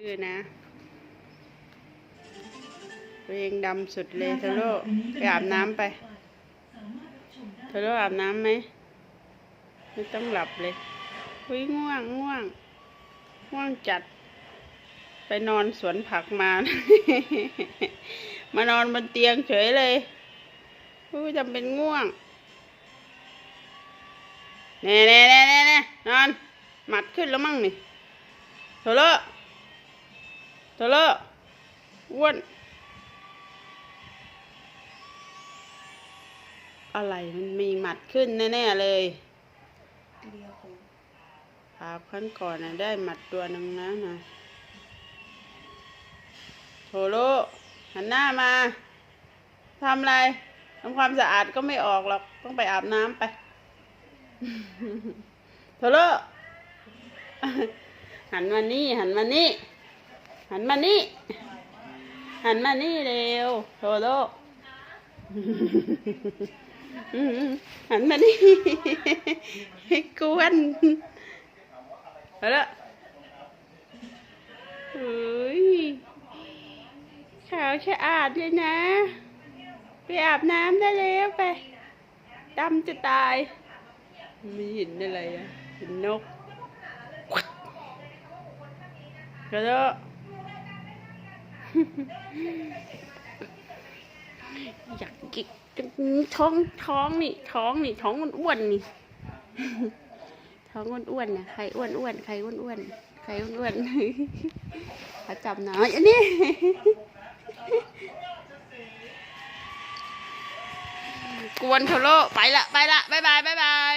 ชื่อนะตัวเองดำสุดเลยเทโร่ไปอาบน้ำไปเทโร่อาบน้ำไหมไม่ต้องหลับเลยอุ้ยง่วงง่วง ง่วงจัด ไปนอนสวนผักมา มานอนบนเตียงเฉยเลยอุ้ยจำเป็นง่วงเน่เน่เน่เน่เน่นอน หมัดขึ้นแล้วมั่งนี่โทโร่โทโร่อ้วน อะไรมันมีหมัดขึ้นแน่ ๆ เลยเดียวขอาพขั้นก่อนนะได้หมัดตัวหนึ่งนะนะโทโร่หันหน้ามาทำอะไรทำความสะอาดก็ไม่ออกหรอก ต้องไปอาบน้ำไปโทโร่หันมานี่ หันมานี่ หันมานี่ หันมานี่เร็วโทโรหันมานี่ให้กวนเอาละเฮ้ยขาวสะอาดเลยนะ ไปอาบน้ำได้แล้วไปดำจะตายม่เห็นอะไรอะห็นนกก็แล้ว อยากกินท้องท้องนี่ ท้องนี่ ท้องอ้วนๆนี่ ท้องอ้วนๆนะใครอ้วนอ้วนๆใครอ้วนอ้วนๆใครอ้วนอ้วนๆเขาจับหน่อยอันนี้กวนโทโรไปละไปละบายบายบายบาย